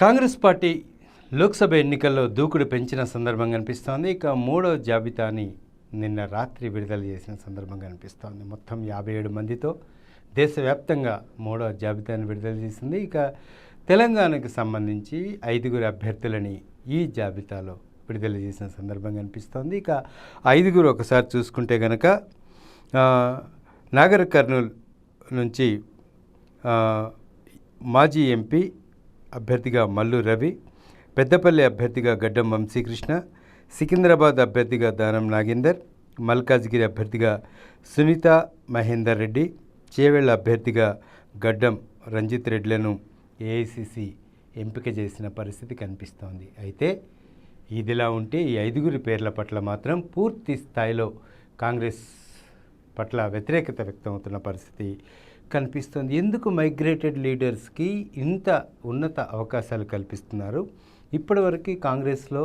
Congress party Lok Sabha ఎన్నికల్లో దూకుడు పెంచిన సందర్భం కనిపిస్తోంది ఇక మూడో జాబితాని నిన్న రాత్రి విడుదల చేసిన సందర్భం కనిపిస్తోంది మొత్తం యాభై ఏడు మందితో దేశవ్యాప్తంగా మూడో జాబితాను విడుదల చేసింది. ఇక తెలంగాణకు సంబంధించి ఐదుగురు అభ్యర్థులని ఈ జాబితాలో విడుదల చేసిన సందర్భం కనిపిస్తోంది ఇక ఐదుగురు ఒకసారి చూసుకుంటే కనుక నాగర్ కర్నూల్ నుంచి మాజీ ఎంపీ అభ్యర్థిగా మల్లు రవి పెద్దపల్లి అభ్యర్థిగా గడ్డం వంశీకృష్ణ సికింద్రాబాద్ అభ్యర్థిగా దానం నాగేందర్ మల్కాజ్గిరి అభ్యర్థిగా సునీత మహేందర్ రెడ్డి చేవెళ్ళ అభ్యర్థిగా గడ్డం రంజిత్ రెడ్డిలను ఏఐసిసి ఎంపిక చేసిన పరిస్థితి కనిపిస్తోంది. అయితే ఇదిలా ఉంటే ఈ ఐదుగురి పేర్ల పట్ల మాత్రం పూర్తి స్థాయిలో కాంగ్రెస్ పట్ల వ్యతిరేకత వ్యక్తమవుతున్న పరిస్థితి కనిపిస్తుంది. ఎందుకు మైగ్రేటెడ్ లీడర్స్కి ఇంత ఉన్నత అవకాశాలు కల్పిస్తున్నారు? ఇప్పటివరకు కాంగ్రెస్లో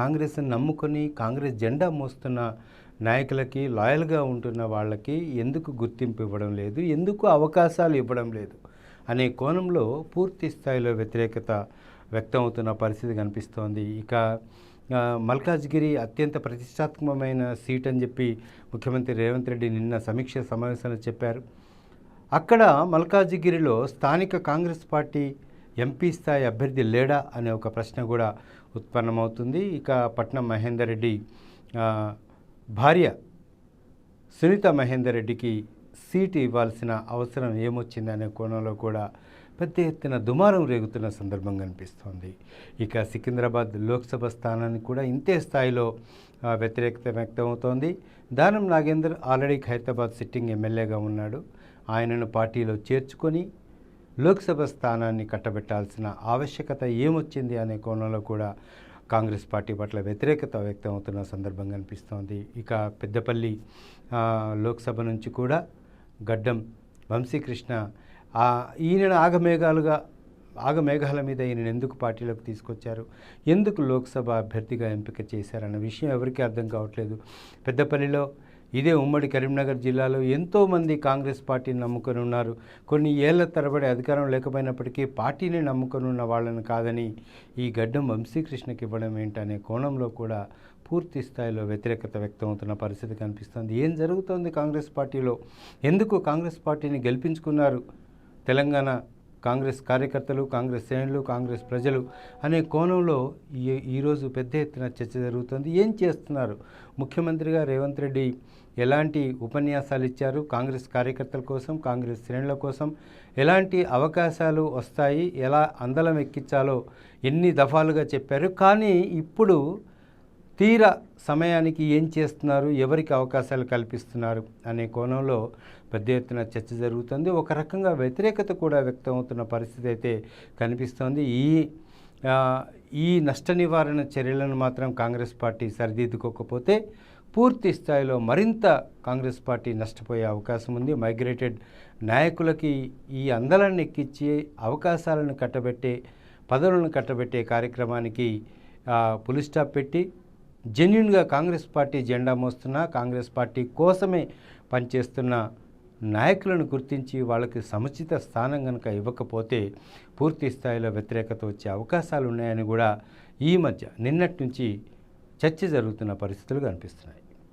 కాంగ్రెస్ని నమ్ముకొని కాంగ్రెస్ జెండా మోస్తున్న నాయకులకి లాయల్గా ఉంటున్న వాళ్ళకి ఎందుకు గుర్తింపు ఇవ్వడం లేదు? ఎందుకు అవకాశాలు ఇవ్వడం లేదు? అనే కోణంలో పూర్తి స్థాయిలో వ్యతిరేకత వ్యక్తమవుతున్న పరిస్థితి కనిపిస్తోంది. ఇక మల్కాజ్గిరి అత్యంత ప్రతిష్టాత్మకమైన సీట్ అని చెప్పి ముఖ్యమంత్రి రేవంత్ రెడ్డి నిన్న సమీక్ష సమావేశంలో చెప్పారు. అక్కడ మల్కాజిగిరిలో స్థానిక కాంగ్రెస్ పార్టీ ఎంపీ స్థాయి అభ్యర్థి లేడా అనే ఒక ప్రశ్న కూడా ఉత్పన్నమవుతుంది. ఇక పట్నం మహేందర్ రెడ్డి భార్య సునీత మహేందర్ రెడ్డికి సీటు ఇవ్వాల్సిన అవసరం ఏమొచ్చింది అనే కోణంలో కూడా పెద్ద ఎత్తున దుమారం రేగుతున్న సందర్భం కనిపిస్తోంది ఇక సికింద్రాబాద్ లోక్సభ స్థానానికి కూడా ఇంతే స్థాయిలో వ్యతిరేకత వ్యక్తమవుతోంది. దానం నాగేందర్ ఆల్రెడీ ఖైరతాబాద్ సిట్టింగ్ ఎమ్మెల్యేగా ఉన్నాడు. ఆయనను పార్టీలో చేర్చుకొని లోక్సభ స్థానాన్ని కట్టబెట్టాల్సిన ఆవశ్యకత ఏమొచ్చింది అనే కోణంలో కూడా కాంగ్రెస్ పార్టీ పట్ల వ్యతిరేకత వ్యక్తమవుతున్న సందర్భం కనిపిస్తోంది. ఇక పెద్దపల్లి లోక్సభ నుంచి కూడా గడ్డం వంశీకృష్ణ ఈయన ఈయనను ఆగమేఘాలుగా ఆగమేఘాల మీద ఈయనను ఎందుకు పార్టీలోకి తీసుకొచ్చారు? ఎందుకు లోక్సభ అభ్యర్థిగా ఎంపిక చేశారన్న విషయం ఎవరికీ అర్థం కావట్లేదు. పెద్దపల్లిలో ఇదే ఉమ్మడి కరీంనగర్ జిల్లాలో ఎంతోమంది కాంగ్రెస్ పార్టీని నమ్ముకొని ఉన్నారు. కొన్ని ఏళ్ళ తరబడి అధికారం లేకపోయినప్పటికీ పార్టీని నమ్ముకొని ఉన్న వాళ్ళని కాదని ఈ గడ్డం వంశీకృష్ణకి ఇవ్వడం ఏంటనే కోణంలో కూడా పూర్తి స్థాయిలో వ్యతిరేకత వ్యక్తమవుతున్న పరిస్థితి కనిపిస్తుంది. ఏం జరుగుతోంది కాంగ్రెస్ పార్టీలో? ఎందుకు కాంగ్రెస్ పార్టీని గెలిపించుకున్నారు? తెలంగాణ కాంగ్రెస్ కార్యకర్తలు కాంగ్రెస్ శ్రేణులు కాంగ్రెస్ ప్రజలు అనే కోణంలో ఈ ఈరోజు పెద్ద ఎత్తున చర్చ జరుగుతుంది. ఏం చేస్తున్నారు? ముఖ్యమంత్రిగా రేవంత్ రెడ్డి ఎలాంటి ఉపన్యాసాలు ఇచ్చారు? కాంగ్రెస్ కార్యకర్తల కోసం కాంగ్రెస్ శ్రేణుల కోసం ఎలాంటి అవకాశాలు వస్తాయి? ఎలా అందలం ఎక్కించాలో ఎన్ని దఫాలుగా చెప్పారు? కానీ ఇప్పుడు తీర సమయానికి ఏం చేస్తున్నారు? ఎవరికి అవకాశాలు కల్పిస్తున్నారు? అనే కోణంలో పెద్ద ఎత్తున చర్చ జరుగుతుంది. ఒక రకంగా వ్యతిరేకత కూడా వ్యక్తమవుతున్న పరిస్థితి అయితే కనిపిస్తోంది. ఈ ఈ నష్ట నివారణ చర్యలను మాత్రం కాంగ్రెస్ పార్టీ సరిదిద్దుకోకపోతే పూర్తి స్థాయిలో మరింత కాంగ్రెస్ పార్టీ నష్టపోయే అవకాశం ఉంది. మైగ్రేటెడ్ నాయకులకి ఈ అందలాన్ని ఎక్కించి అవకాశాలను కట్టబెట్టే పదవులను కట్టబెట్టే కార్యక్రమానికి పులిస్టాప్ పులి స్టాప్ పెట్టి జెన్యున్గా కాంగ్రెస్ పార్టీ జెండా మోస్తున్న కాంగ్రెస్ పార్టీ కోసమే పనిచేస్తున్న నాయకులను గుర్తించి వాళ్ళకి సముచిత స్థానం కనుక ఇవ్వకపోతే పూర్తి స్థాయిలో వ్యతిరేకత వచ్చే అవకాశాలు ఉన్నాయని కూడా ఈ మధ్య నిన్నటి నుంచి చర్చ జరుగుతున్న పరిస్థితులు కనిపిస్తున్నాయి.